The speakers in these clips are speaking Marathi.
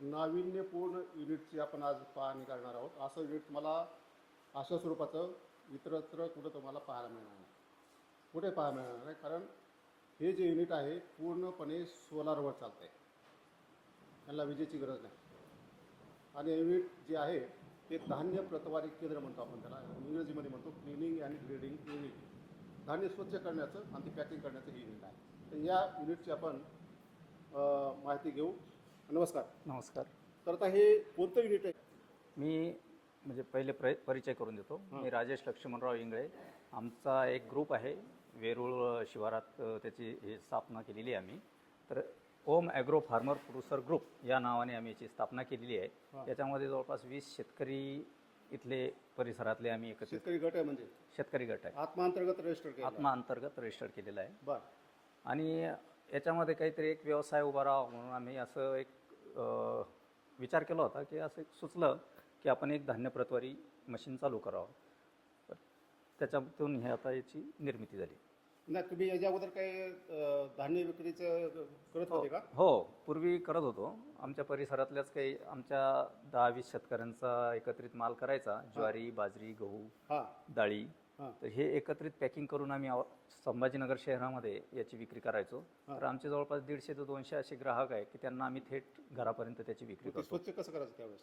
नाविन्यपूर्ण युनिटची आपण आज पाहणी करणार आहोत. असं युनिट मला अशा स्वरूपाचं इतरत्र कुठं तुम्हाला पाहायला मिळणार नाही. कुठे पाहायला मिळणार नाही? कारण हे जे युनिट आहे पूर्णपणे सोलारवर चालतं आहे त्यांना विजेची गरज नाही. आणि युनिट जे आहे ते धान्य प्रतवारी केंद्र म्हणतो आपण त्याला. इंग्रजीमध्ये म्हणतो क्लिनिंग अँड ग्रेडिंग युनिट धान्य स्वच्छ करण्याचं आणि ते पॅकिंग करण्याचं हे युनिट आहे. तर या युनिटची आपण माहिती घेऊ. नमस्कार. नमस्कार. तर आता हे कोणतं युनिट आहे? मी म्हणजे पहिले प्र परिचय करून देतो. मी राजेश लक्ष्मणराव इंगळे. आमचा एक ग्रुप आहे. वेरूळ शिवारात त्याची हे स्थापना केलेली आहे आम्ही. तर Om agro farmer producer group या नावाने आम्ही याची स्थापना केलेली आहे. याच्यामध्ये जवळपास वीस शेतकरी इथले परिसरातले आम्ही एकत्रित शेतकरी गट आहे म्हणजे? शेतकरी गट आहे. आत्मांतर्गत रजिस्टर केला आत्मा अंतर्गत रजिस्टर केलेला आहे. बर. आणि याच्यामध्ये काहीतरी एक व्यवसाय उभा राहावा म्हणून आम्ही असं एक विचार केला होता की असं एक सुचलं की आपण एक धान्य प्रतवारी मशीन चालू करावं. त्याच्यातून हे आता याची निर्मिती झाली. नाही तुम्ही याच्या अगोदर काही धान्य विक्रीचं करत होते का? हो पूर्वी करत होतो. आमच्या परिसरातल्याच काही आमच्या दहा वीस शेतकऱ्यांचा एकत्रित माल करायचा. ज्वारी बाजरी गहू हां. डाळी. हां तर हे एकत्रित पॅकिंग करून आम्ही आव- संभाजीनगर शहरामध्ये याची विक्री करायचो. तर आमचे जवळपास दीडशे ते दोनशे असे ग्राहक आहे की त्यांना आम्ही थेट घरापर्यंत त्याची विक्री ते करतो. स्वच्छ कसं करायचं त्यावेळेस?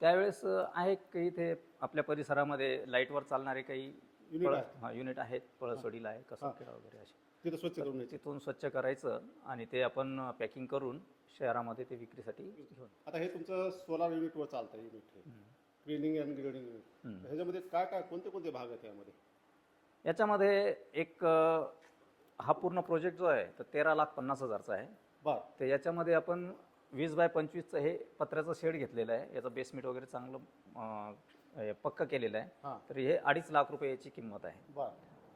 त्यावेळेस अ, आहे काही ते आपल्या परिसरामध्ये लाईटवर चालणारे काही युनिट पळ- आहे हा युनिट आहेत पळसोडीला आहे कसोटीला वगैरे असे. तिथं स्वच्छ करून यायचं तिथून स्वच्छ करायचं आणि ते आपण पॅकिंग करून शहरामध्ये ते विक्रीसाठी घेऊन. आता हे तुमचं सोलार युनिटवर चालतं युनिट हे. Cleaning and grading unit. ह्याच्यामध्ये काय काय कोणते कोणते भाग आहेत यामध्ये? याच्यामध्ये एक अ, हा पूर्ण प्रोजेक्ट जो आहे तर तेरा लाख पन्नास हजारचा आहे. बर. तर याच्यामध्ये आपण वीस बाय पंचवीसचं हे पत्र्याचं शेड घेतलेलं आहे. याचं बेसमेंट वगैरे चांगलं अं, हे पक्क केलेलं आहे. हां. तर हे अडीच लाख रुपये याची किंमत आहे. बर.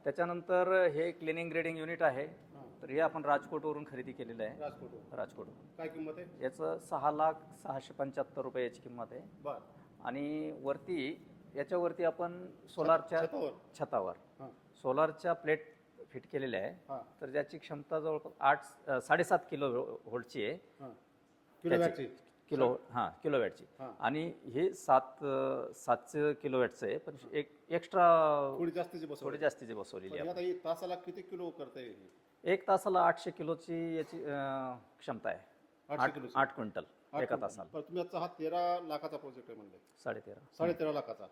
त्याच्यानंतर हे क्लिनिंग ग्रेडिंग युनिट आहे. हां. तर हे आपण राजकोटवरून खरेदी केलेलं आहे. राजकोट. राजकोटवरून काय किंमत आहे? याचं सहा लाख सहाशे पंच्याहत्तर रुपये याची किंमत आहे. बर. आणि वरती याच्यावरती आपण सोलारच्या छतावर. छतावर. हां. सोलारच्या प्लेट फिट केलेल्या आहे. हां. तर ज्याची क्षमता जवळपास आठ अं, साडेसात किलो व्होल्टची आहे. हां. किलोवॅटची. किलो हां किलोवॅटची. हां. आणि हे सात अं, सातशे किलोवॅटचं आहे पण एक एक्स्ट्रा थोडी जास्तीची बसवली. थोडी जास्तीची बसवलेली पण आहे. आता ही तासाला किती किलो करते हे एक तासाला आठशे किलोची याची अं, क्षमता आहे. आठशे आठ किलोची? आठ क्विंटल. एका. तासाला पण तुम्ही आजचा हा तेरा लाखाचा प्रोजेक्ट आहे म्हणले. साडे तेरा साडे तेरा लाखाचा.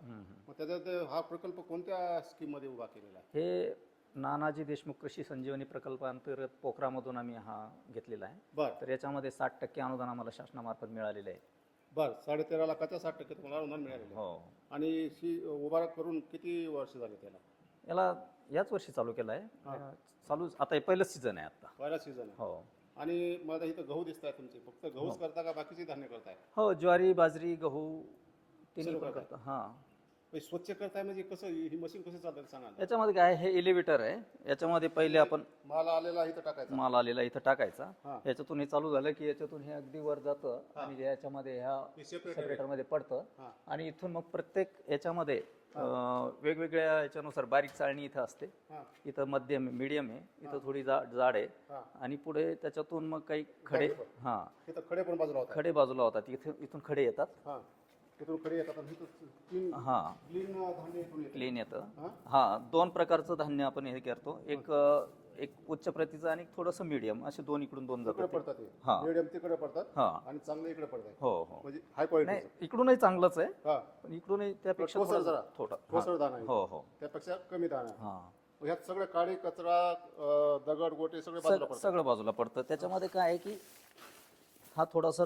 मग त्याच्यात हा प्रकल्प कोणत्या स्कीममध्ये उभा केलेला आहे? हे नानाजी देशमुख कृषी संजीवनी प्रकल्पांतर्गत पोखरामधून आम्ही हा घेतलेला आहे. बर. तर याच्यामध्ये साठ टक्के अनुदान आम्हाला शासनामार्फत मिळालेलं आहे. बर साडे तेरा लाखाच्या साठ टक्के तुम्हाला अनुदान मिळालेलं आहे. हो. आणि ही उभा करून किती वर्ष झाले त्याला? याला याच वर्षी चालू केलं आहे चालू आता हे पहिलंच सीझन आहे आता. पहिला सीझन आहे. हो. आणि मला इथं गहू दिसत आहे तुमचे. फक्त गहूच करता का बाकीचे धान्य करताय? हो ज्वारी बाजरी गहू तिन्ही सर्व पण? करतो. हां. हे स्वच्छ करताय म्हणजे कसं ही मशीन कसं चालतं ते सांगा ना. याच्यामध्ये काय आहे? हे एलिव्हेटर आहे. याच्यामध्ये पहिले आपण माल आलेला इथं टाकायचा. माल आलेला इथं टाकायचा. हां. याच्यातून हे चालू झालं की याच्यातून हे अगदी वर जातं आणि याच्यामध्ये ह्या हे सेपरेट सेपरेटरमध्ये पडतं. हां. आणि इथून मग प्रत्येक याच्यामध्ये वेगवेगळ्या याच्यानुसार बारीक चाळणी इथं असते. इथं मध्यम मीडियम आहे. इथं थोडी जा जाड आहे. आणि पुढे त्याच्यातून मग काही खडे हां. इथं खडे पण बाजूला होतात. खडे बाजूला होतात. इथून इथून खडे येतात. हां. तिथून खडे येतात आणि इथं क्लीन हां. क्लीन धान्य इथून येतं. क्लीन येतं. हां. हा दोन प्रकारचं धान्य आपण हे करतो. एक अ, एक उच्च प्रतीचं आणि थोडंसं मीडियम असे दोन इकडून दोन इकडे जातात पडतात हां. मिडियम तिकडे पडतात हा. आणि चांगले इकडे पडतात हो हो. म्हणजे हाय क्वालिटी नाही इकडूनही चांगलंच आहे हा. पण इकडूनही त्यापेक्षा थोडं जरा. थोडं. दाणा आहे. हो हो. त्यापेक्षा कमी दाणा आहे. हा. ह्यात सगळे काळी कचरा अं, दगड गोटे सगळे बाजूला सग- पडतात. सगळं बाजूला पडतं. त्याच्यामध्ये काय आहे की हा थोडासा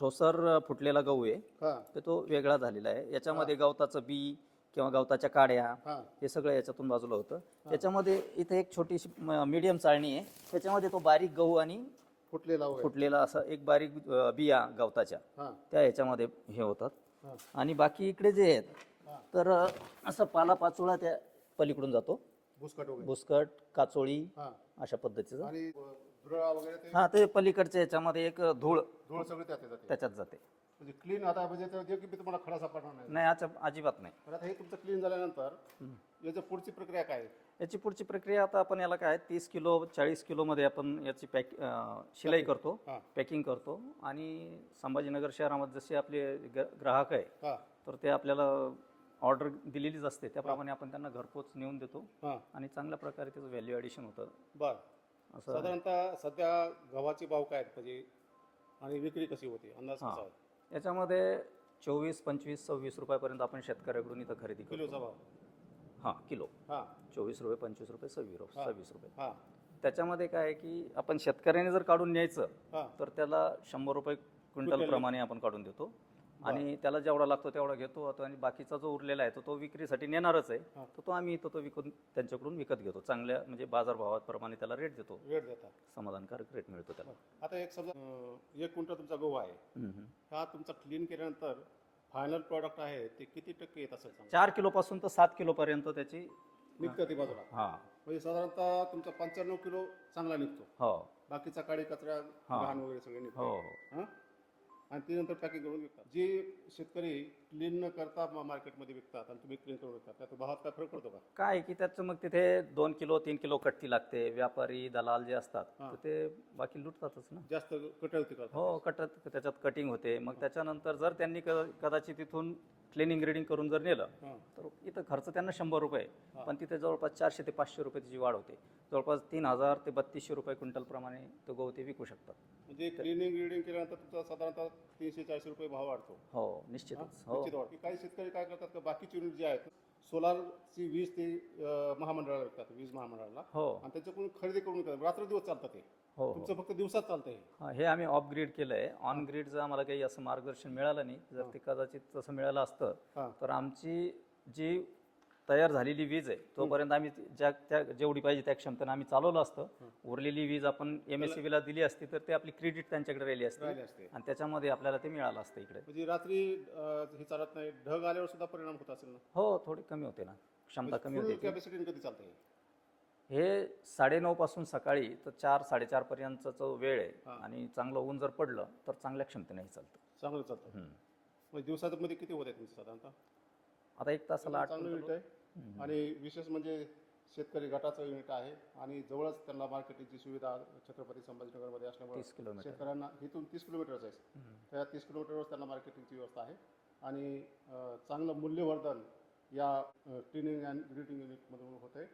ठोसर अ, फुटलेला गहू आहे. हा. तर तो वेगळा झालेला आहे. याच्यामध्ये गवताचं बी किंवा गवताच्या काड्या हा. हे सगळं याच्यातून बाजूला होतं. त्याच्यामध्ये इथे एक छोटीशी मीडियम चाळणी आहे. त्याच्यामध्ये तो बारीक गहू आणि फुटलेला वगैरे. फुटलेला असं एक बारीक अ, बिया गवताच्या. हा. त्या ह्याच्यामध्ये हे होतात. हा. आणि बाकी इकडे जे आहेत. तर अ, असं पाला पाचोळा त्या पलीकडून जातो. भुसकट वगैरे. बुसकट काचोळी हा. अशा पद्धतीचं. आणि अं, धुरळा वगैरे ते हा ते पलीकडच्या याच्यामध्ये एक धूळ. धूळ सगळे त्यात येतात ते. त्याच्यात जाते. म्हणजे क्लीन आता म्हणजे तर जे की मी तुम्हाला खडा सापडणार नाही. नाही अच्छा अजिबात नाही. पण आता हे तुमचं क्लीन झाल्यानंतर याच्या पुढची प्रक्रिया काय आहे? याची पुढची प्रक्रिया आता आपण याला काय तीस किलो चाळीस किलोमध्ये आपण याची पॅक अं, शिलाई करतो हां. पॅकिंग करतो. आणि संभाजीनगर शहरामध्ये जसे आपले ग- ग्राहक आहे हां. तर ते आपल्याला ऑर्डर दिलेलीच असते. त्याप्रमाणे आपण त्यांना घरपोच नेऊन देतो. हां. आणि चांगल्या प्रकारे त्याचं व्हॅल्यू ॲडिशन होतं. बरं. असं साधारणतः सध्या गव्हाचे भाव काय आहेत? म्हणजे आणि विक्री कशी होती? अंदाज कसा आहे याच्यामध्ये चोवीस पंचवीस सव्वीस रुपयापर्यंत आपण शेतकऱ्याकडून इथं खरेदी करतो. किलोचा भाव? हां किलो. हां. चोवीस रुपये पंचवीस रुपये सव्वीस रुपये हा. सव्वीस रुपये. हां. त्याच्यामध्ये काय आहे की आपण शेतकऱ्याने जर काढून न्यायचं हां. तर त्याला शंभर रुपये क्विंटल प्रमाणे आपण काढून देतो. आणि त्याला जेवढा लागतो तेवढा घेतो तो आणि बाकीचा जो उरलेला आहे तो तो विक्रीसाठी नेणारच आहे. तर तो आम्ही इथं तो विकून त्यांच्याकडून विकत घेतो. चांगल्या म्हणजे बाजारभावाप्रमाणे त्याला रेट देतो. वेळ देता समाधानकारक रेट मिळतो त्याला. आता एक समजा एक क्विंटल तुमचा गहू आहे. हा तुमचा क्लीन केल्यानंतर फायनल प्रॉडक्ट आहे ते किती टक्के येत असेल? चार किलोपासून तर सात किलोपर्यंत त्याची निघतं ती बाजूला हां. म्हणजे साधारणतः तुमचा पंच्याण्णव किलो चांगला निघतो. हो. बाकीचा काळी कचरा. घाण वगैरे सगळे निघतो हो. हां? आणि ती नंतर पॅकिंग करून विकतात. जे शेतकरी क्लीन न करता मा- मार्केटमध्ये विकतात आणि तुम्ही क्लीन करून विकतात त्यात भावात काय फरक पडतो का? काय की त्याचं मग तिथे दोन किलो तीन किलो कट्टी लागते व्यापारी दलाल जे असतात हा. तर ते बाकी लुटतातच ना. जास्त कटळती करतात. हो कटत त्याच्यात कटिंग होते. मग त्याच्यानंतर जर त्यांनी क- कदाचित तिथून क्लिनिंग रिडिंग करून जर नेलं तर इथं खर्च त्यांना शंभर रुपये. पण तिथे जवळपास चारशे ते पाचशे रुपये त्याची वाढ होते. जवळपास तीन हजार ते बत्तीसशे रुपये क्विंटल प्रमाणे तो गहू ते विकू शकतात. म्हणजे क्लिनिंग रिडिंग केल्यानंतर तुमचा साधारणतः तीनशे चारशे रुपये भाव वाढतो. हो निश्चितच. हो? काही शेतकरी काय करतात का? बाकीची युनिट जे आहेत सोलारची वीज ते अं, महामंडळाला विकतात वीज महामंडळाला. हो. आणि त्याच्याकडून खरेदी करून विकतात. रात्र दिवस चालतात ते. हो हो. तुमचं फक्त दिवसात चालतं हे हा, हे आम्ही ऑफ ग्रीड केलं आहे ऑन ग्रीडचं आम्हाला काही असं मार्गदर्शन मिळालं नाही. जर ते कदाचित तसं मिळालं असतं हां. तर आमची जी तयार झालेली वीज आहे. तोपर्यंत आम्ही ज्या त्या जेवढी पाहिजे त्या क्षमतेनं आम्ही चालवलं असतं. उरलेली वीज आपण एम एस सी बीला दिली असती तर ते आपली क्रेडिट त्यांच्याकडे राहिली असते. आणि त्याच्यामध्ये आपल्याला ते मिळालं असतं इकडे. म्हणजे रात्री हे चालत नाही. ढग आल्यावर सुद्धा परिणाम होत असेल ना? हो थोडी कमी होते ना. क्षमता कमी फुल होते. कॅपॅसिटी कधी चालतं हे हे साडेनऊ पासून सकाळी तर चार साडेचार पर्यंतचा जो वेळ आहे हा. आणि चांगलं ऊन जर पडलं तर चांगल्या क्षमतेने चालतं. चांगलं चालतं. म्हणजे दिवसात मध्ये किती होत आहे तुमचं साधारणतः? आता एक तासाला आठ चांगलं युनिट आहे. आणि विशेष म्हणजे शेतकरी गटाचं युनिट आहे. आणि जवळच त्यांना मार्केटिंगची सुविधा छत्रपती संभाजीनगरमध्ये असल्यामुळे किलोमीटर शेतकऱ्यांना इथून तीस किलोमीटरच आहे. त्या तीस किलोमीटरवर त्यांना मार्केटिंगची व्यवस्था आहे. आणि चांगलं मूल्यवर्धन या ट्रेनिंग अँड ग्रीटिंग युनिटमधून होत आहे